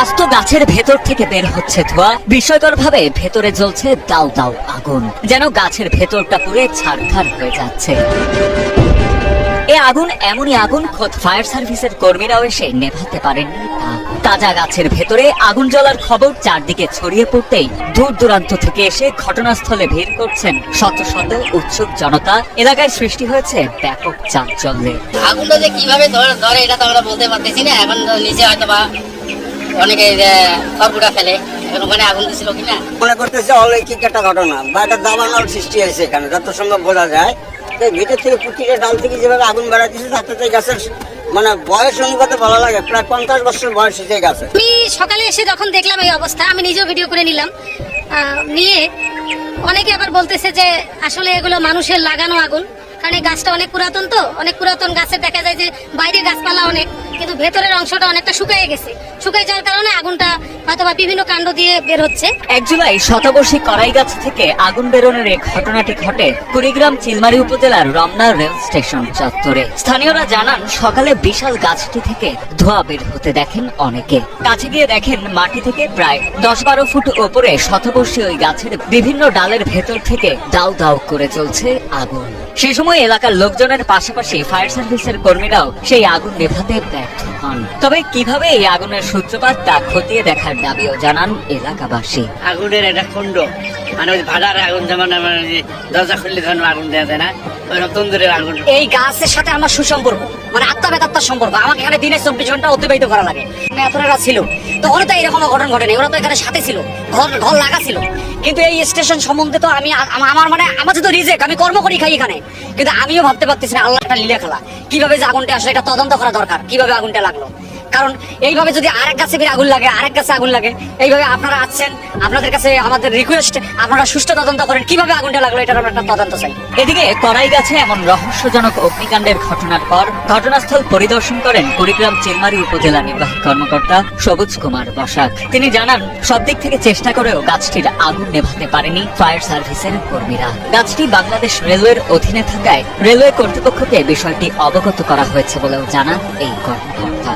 আস্ত গাছের ভেতর থেকে বের হচ্ছে ধোঁয়া। বিস্ময়কর ভাবে ভেতরে জ্বলছে দাউ দাউ আগুন, যেন গাছের ভেতরটা পুরে ছাড়খাড় হয়ে যাচ্ছে। এ আগুন এমনই আগুন, খোদ ফায়ার সার্ভিসের কর্মীরাও এসে নেভাতে পারেননি তা। তাজা গাছের ভেতরে আগুন জ্বলার খবর চারদিকে ছড়িয়ে পড়তেই দূর দূরান্ত থেকে এসে ঘটনাস্থলে ভিড় করছেন শত শত উৎসুক জনতা। এলাকায় সৃষ্টি হয়েছে ব্যাপক চাঞ্চল্যের। আগুনটা যে কীভাবে ধরে এটা তো আমরা বলতে পারতেছি না, এখন নিচে হয়তো বা অনেকে খড়গুড়া ফেলে ওখানে আগুন দিছিল কিনা? মনে করতেছে অলৌকিক একটা ঘটনা। বা একটা দাবানল সৃষ্টি হয়েছে এখানে যত সম্ভব বোঝা যায়। তো ভিতর থেকে প্রতিটা ডাল থেকে যেভাবে আগুন বেড়াচ্ছে তাতে তো গাছের মানে বয়স অনুপাতে ভালো লাগে। প্রায় পঞ্চাশ বছর বয়স হয়েছে এই গাছের আমি সকালে এসে যখন দেখলাম এই অবস্থা আমি নিজেও ভিডিও করে নিলাম। নিয়ে অনেকে আবার বলতেছে যে আসলে এগুলো মানুষের লাগানো আগুন। কারণ এই গাছটা অনেক পুরাতন তো, অনেক পুরাতন গাছের দেখা যায় যে বাইরে গাছপালা অনেক, কিন্তু ভেতরের অংশটা অনেকটা শুকিয়ে গেছে। শুকিয়ে যাওয়ার কারণে আগুনটা হয়তো বা বিভিন্ন কাণ্ড দিয়ে বের হচ্ছে। এক জুলাই শতবর্ষী করাই গাছ থেকে আগুন বেরোনোর এই ঘটনাটি ঘটে কুড়িগ্রাম চিলমারি উপজেলার রমনা রেল স্টেশন চত্বরে। স্থানীয়রা জানান, সকালে বিশাল গাছটি থেকে ধোঁয়া বের হতে দেখেন অনেকে। কাছে গিয়ে দেখেন, মাটি থেকে প্রায় দশ বারো ফুট ওপরে শতবর্ষী ওই গাছের বিভিন্ন ডালের ভেতর থেকে দাউ দাউ করে চলছে আগুন। সে সময় এলাকার লোকজনের পাশাপাশি ফায়ার সার্ভিসের কর্মীরাও সেই আগুন নেভাতে ব্যর্থ হন। তবে কীভাবে এই আগুনের সূত্রপাত তা খতিয়ে দেখার দাবিও জানান এলাকাবাসী। আগুনের একটা কুণ্ড মানে ওই ভাড়ার আগুন যেমন দরজা খুললে ধরুন আগুন দেওয়া যায় না তন্দুরের আগুন। এই গাছের সাথে আমার সুসম্পর্ক। মানে আত্মা বেতাত্মার সম্পর্ক। আমাকে এখানে দিনে চব্বিশ ঘণ্টা অতিবাহিত করা লাগে। এতটা ছিল। তো ওরা তো এরকম ঘটনা ঘটেনি। ওরা তো এখানে সাথে ছিল। ঘর ঘর লাগা ছিল। কিন্তু এই স্টেশন সম্বন্ধে তো আমি আমার মানে আমার তো রিজেক্ট, আমি কর্ম করি খাই এখানে। কিন্তু আমিও ভাবতে পারতেছি না, আল্লাহ একটা লীলা খেলা। কীভাবে যে আগুনটা আসলে এটা তদন্ত করা দরকার? কীভাবে আগুনটা লাগল? কারণ এইভাবে যদি আরেক গাছে ফিরে আগুন লাগে, আরেক গাছে আগুন লাগে, এইভাবে আপনারা আছেন, আপনাদের কাছে আমাদের রিকোয়েস্ট আপনারা সুষ্ঠু তদন্ত করেন, কীভাবে আগুনটা লাগল এটার আমরা একটা তদন্ত চাই। এদিকে করাই গাছে এমন রহস্যজনক অগ্নিকাণ্ডের ঘটনার পর ঘটনাস্থল পরিদর্শন করেন কুড়িগ্রাম চিলমারি উপজেলা নির্বাহী কর্মকর্তা সবুজ কুমার বসাক। তিনি জানান, সব দিক থেকে চেষ্টা করেও গাছটির আগুন নেভাতে পারেনি ফায়ার সার্ভিসের কর্মীরা। গাছটি বাংলাদেশ রেলওয়ের অধীনে থাকায় রেলওয়ে কর্তৃপক্ষকে বিষয়টি অবগত করা হয়েছে বলেও জানান এই কর্মকর্তা।